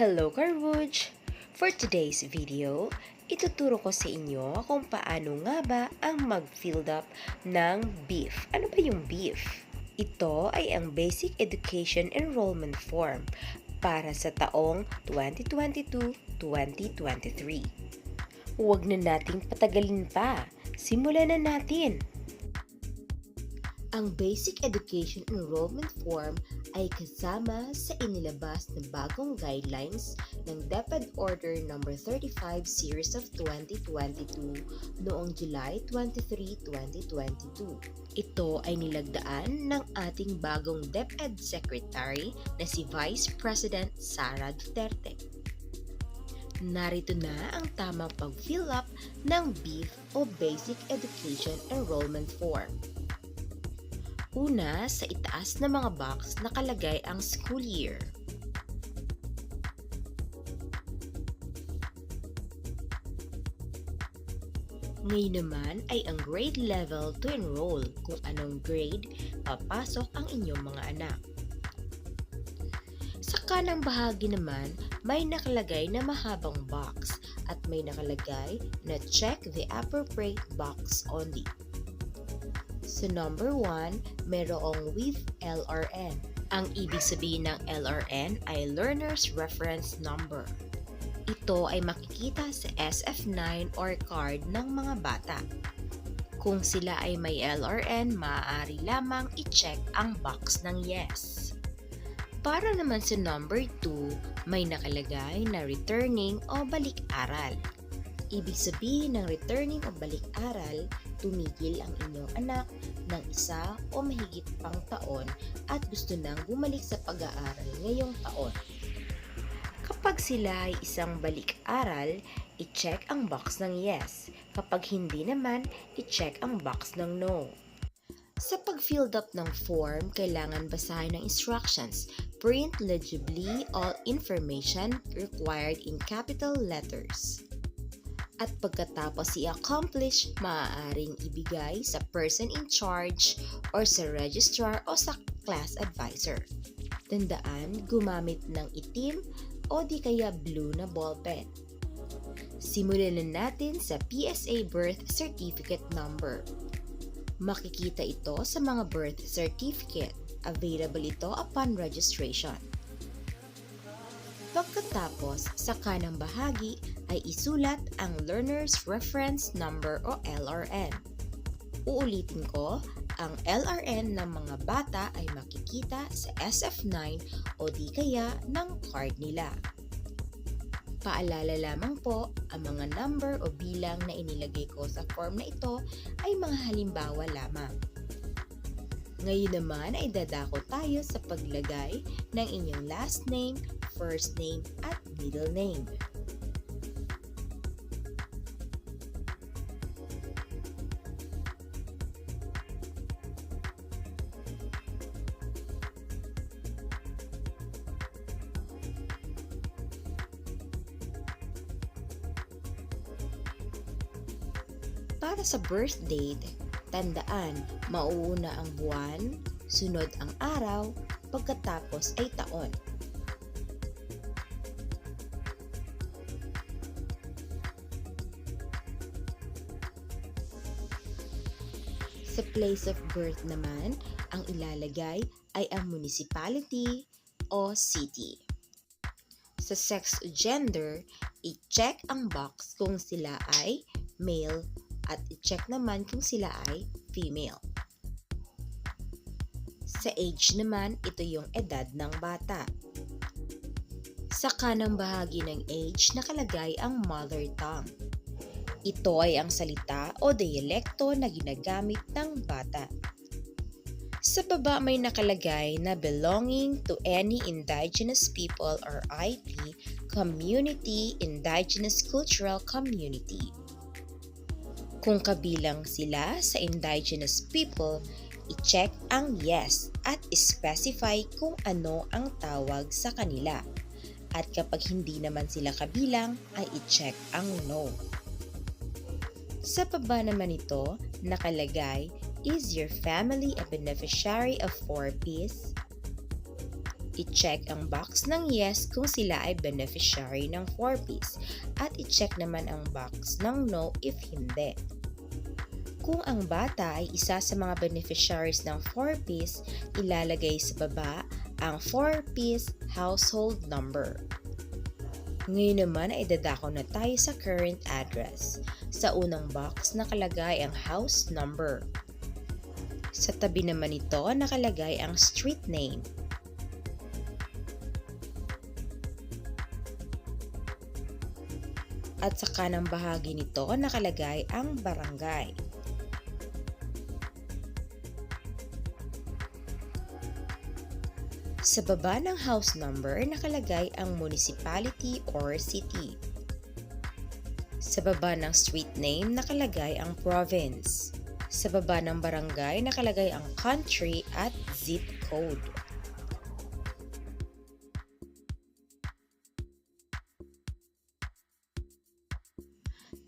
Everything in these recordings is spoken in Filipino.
Hello Carwoods! For today's video, ituturo ko sa inyo kung paano nga ba ang mag-filled up ng BEEF. Ano ba yung BEEF? Ito ay ang Basic Education Enrollment Form para sa taong 2022-2023. Huwag na nating patagalin pa. Simulan na natin! Ang Basic Education Enrollment Form ay kasama sa inilabas na bagong guidelines ng DepEd Order No. 35 Series of 2022 noong July 23, 2022. Ito ay nilagdaan ng ating bagong DepEd Secretary na si Vice President Sara Duterte. Narito na ang tamang pag-fill up ng BEEF o Basic Education Enrollment Form. Una, sa itaas na mga box nakalagay ang school year. Ngayon naman ay ang grade level to enroll kung anong grade papasok ang inyong mga anak. Sa kanang bahagi naman, may nakalagay na mahabang box at may nakalagay na check the appropriate box only. Sa number 1, merong with LRN. Ang ibig sabihin ng LRN ay Learner's Reference Number. Ito ay makikita sa SF9 or card ng mga bata. Kung sila ay may LRN, maaari lamang i-check ang box ng yes. Para naman sa number 2, may nakalagay na returning o balik-aral. Ibig sabihin ng returning o balik-aral, tumigil ang inyong anak ng isa o mahigit pang taon at gusto nang bumalik sa pag-aaral ngayong taon. Kapag sila ay isang balik-aral, i-check ang box ng yes. Kapag hindi naman, i-check ang box ng no. Sa pag-filled up ng form, kailangan basahin ng instructions. Print legibly all information required in capital letters at pagkatapos i-accomplish, maaaring ibigay sa person in charge or sa registrar o sa class advisor. Tandaan, gumamit ng itim o di kaya blue na ballpen. Simulan na natin sa PSA Birth Certificate Number. Makikita ito sa mga birth certificate. Available ito upon registration. Pagkatapos, sa kanang bahagi ay isulat ang Learner's Reference Number o LRN. Uulitin ko, ang LRN ng mga bata ay makikita sa SF9 o di kaya ng card nila. Paalala lamang po, ang mga number o bilang na inilagay ko sa form na ito ay mga halimbawa lamang. Ngayon naman ay dadako tayo sa paglagay ng inyong last name, first name, at middle name. Para sa birth date, tandaan, mauuna ang buwan, sunod ang araw, pagkatapos ay taon. Place of birth naman, ang ilalagay ay ang municipality o city. Sa sex gender, i-check ang box kung sila ay male at i-check naman kung sila ay female. Sa age naman, ito yung edad ng bata. Sa kanang bahagi ng age, nakalagay ang mother tongue. Ito ay ang salita o dialekto na ginagamit ng bata. Sa baba may nakalagay na belonging to any indigenous people or IP community, indigenous cultural community. Kung kabilang sila sa indigenous people, i-check ang yes at specify kung ano ang tawag sa kanila. At kapag hindi naman sila kabilang, ay i-check ang no. Sa baba naman ito, nakalagay, is your family a beneficiary of 4Ps? I-check ang box ng yes kung sila ay beneficiary ng 4Ps at i-check naman ang box ng no if hindi. Kung ang bata ay isa sa mga beneficiaries ng 4Ps, ilalagay sa baba ang 4Ps household number. Ngayon naman ay dadako na tayo sa current address. Sa unang box nakalagay ang house number. Sa tabi naman nito nakalagay ang street name. At sa kanang bahagi nito nakalagay ang barangay. Sa baba ng house number nakalagay ang municipality or city. Sa baba ng street name nakalagay ang province. Sa baba ng barangay nakalagay ang country at zip code.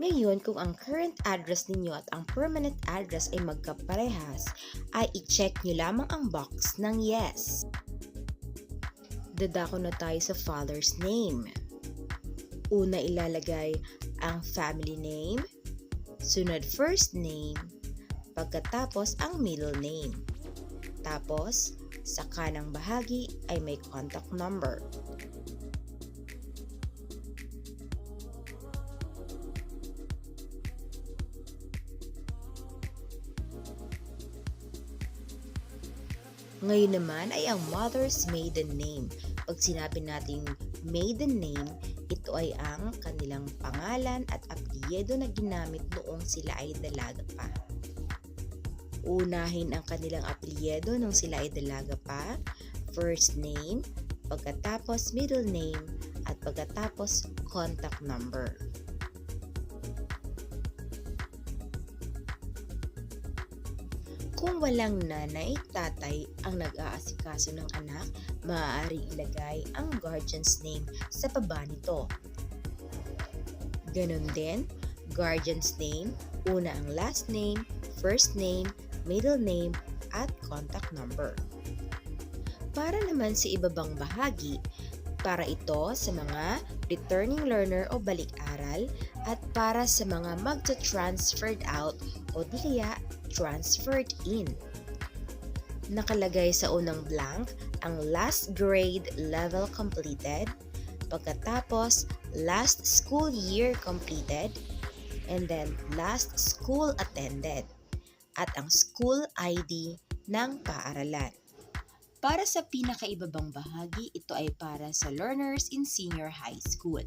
Ngayon, kung ang current address ninyo at ang permanent address ay magkaparehas, ay i-check nyo lamang ang box ng yes. Dadako na tayo sa father's name. Una ilalagay ang family name, sunod first name, pagkatapos ang middle name. Tapos, sa kanang bahagi ay may contact number. Ngayon naman ay ang mother's maiden name. Pag sinabi nating maiden name, ito ay ang kanilang pangalan at apelyido na ginamit noong sila ay dalaga pa. Unahin ang kanilang apelyido nung sila ay dalaga pa, first name, pagkatapos middle name, at pagkatapos contact number. Kung walang nanay, tatay ang nag-aasikaso ng anak, maaari ilagay ang guardian's name sa baba nito. Ganon din, guardian's name, una ang last name, first name, middle name, at contact number. Para naman sa ibabang bahagi, para ito sa mga returning learner o balik-aral at para sa mga magta-transferred out o di kaya transferred in. Nakalagay sa unang blank ang last grade level completed, pagkatapos last school year completed, and then last school attended, at ang school ID ng paaralan. Para sa pinakaibabang bahagi, ito ay para sa learners in senior high school.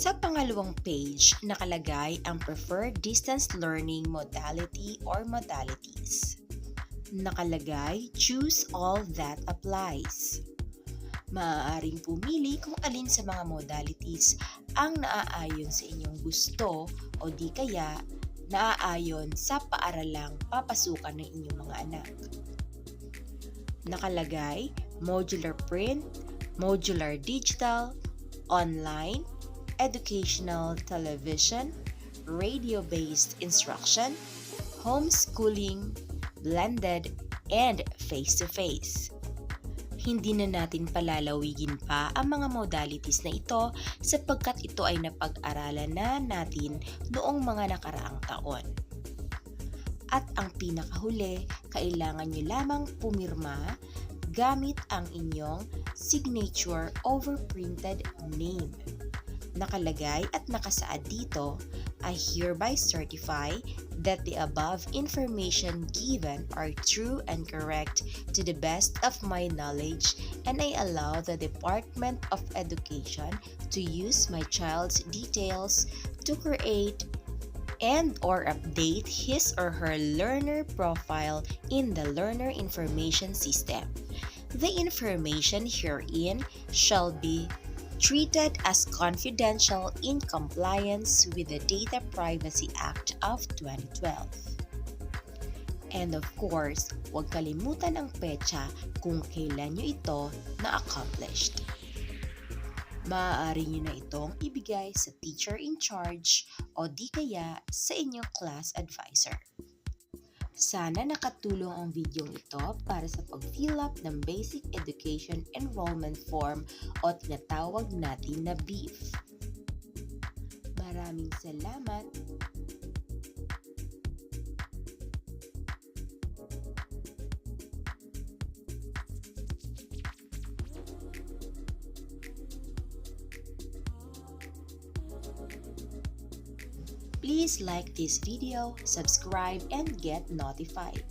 Sa pangalawang page, nakalagay ang preferred distance learning modality or modalities. Nakalagay, choose all that applies. Maaaring pumili kung alin sa mga modalities ang naaayon sa inyong gusto o di kaya naaayon sa paaralang papasukan ng inyong mga anak. Nakalagay, modular print, modular digital, online, educational television, radio-based instruction, homeschooling, blended, and face-to-face. Hindi na natin palalawigin pa ang mga modalities na ito sapagkat ito ay napag-aralan na natin noong mga nakaraang taon. At ang pinakahuli, kailangan nyo lamang pumirma gamit ang inyong signature overprinted name nakalagay at nakasaad dito, I hereby certify that the above information given are true and correct to the best of my knowledge and I allow the Department of Education to use my child's details to create and or update his or her learner profile in the learner information system. The information herein shall be treated as confidential in compliance with the Data Privacy Act of 2012. And of course, huwag kalimutan ang petsa kung kailan nyo ito na-accomplished. maaari nyo na itong ibigay sa teacher in charge o di kaya sa inyong class advisor. Sana nakatulong ang video ito para sa pag-fill up ng Basic Education Enrollment Form o tinatawag natin na BEEF. Maraming salamat! Please like this video, subscribe, and get notified.